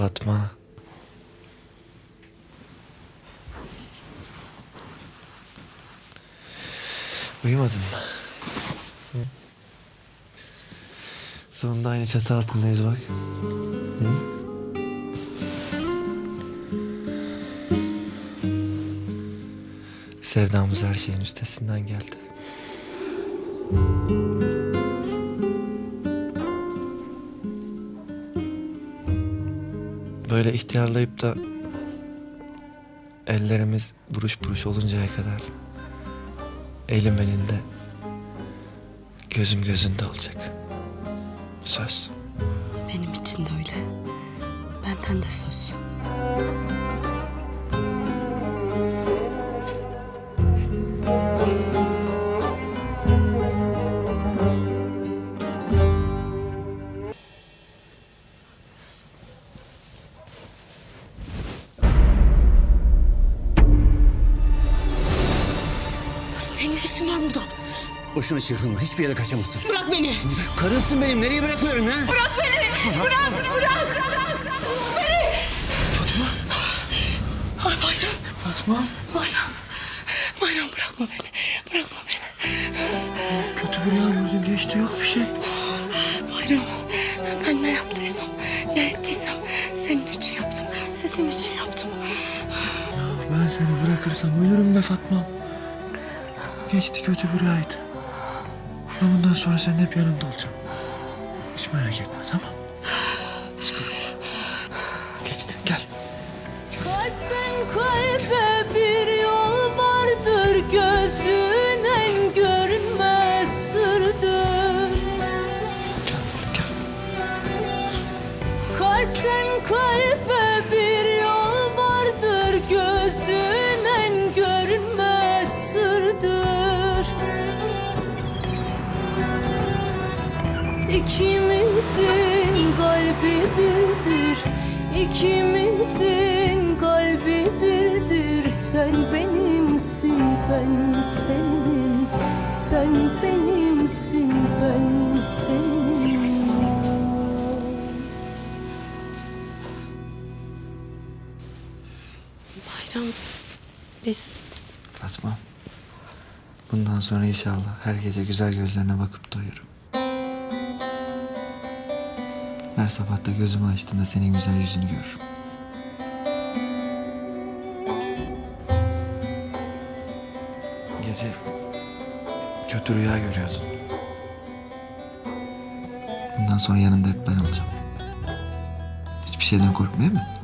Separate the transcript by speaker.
Speaker 1: Fatma. Uyumadın mı? Hı? Sonunda aynı çatı altındayız bak. Hı? Sevdamız her şeyin üstesinden geldi. Böyle ihtiyarlayıp da ellerimiz buruş buruş oluncaya kadar elim elinde gözüm gözünde olacak. Söz.
Speaker 2: Benim için de öyle. Benden de söz. İşin var burada?
Speaker 3: Boşuna çırpınma. Hiçbir yere kaçamazsın.
Speaker 2: Bırak beni.
Speaker 3: Karımsın benim. Nereye bırakıyorum ha?
Speaker 2: Bırak beni. Bırak, bırak, bırak. Beni. Fatma. Ay Bayram.
Speaker 1: Fatma.
Speaker 2: Bayram. Bayram bırakma beni. Bırakma beni.
Speaker 1: Kötü bir rüya gördün geçti yok bir şey.
Speaker 2: Bayram. Ben ne yaptıysam, ne ettiysem senin için yaptım. Sizin için yaptım.
Speaker 1: Ben seni bırakırsam ölürüm be Fatma'm. Geçti kötü bir rüyaydı. Ben bundan sonra senin hep yanında olacağım. Hiç merak etme tamam. Hiç korkma.
Speaker 4: İkimizin kalbi birdir İkimizin kalbi birdir Sen benimsin ben senin Sen benimsin ben senin
Speaker 2: Bayram, biz
Speaker 1: Fatma. Bundan sonra inşallah her gece güzel gözlerine bakıp doyurum. Her sabah da gözümü açtığımda senin güzel yüzünü görürüm. Gece kötü rüya görüyordun. Bundan sonra yanında hep ben olacağım. Hiçbir şeyden korkma değil mi?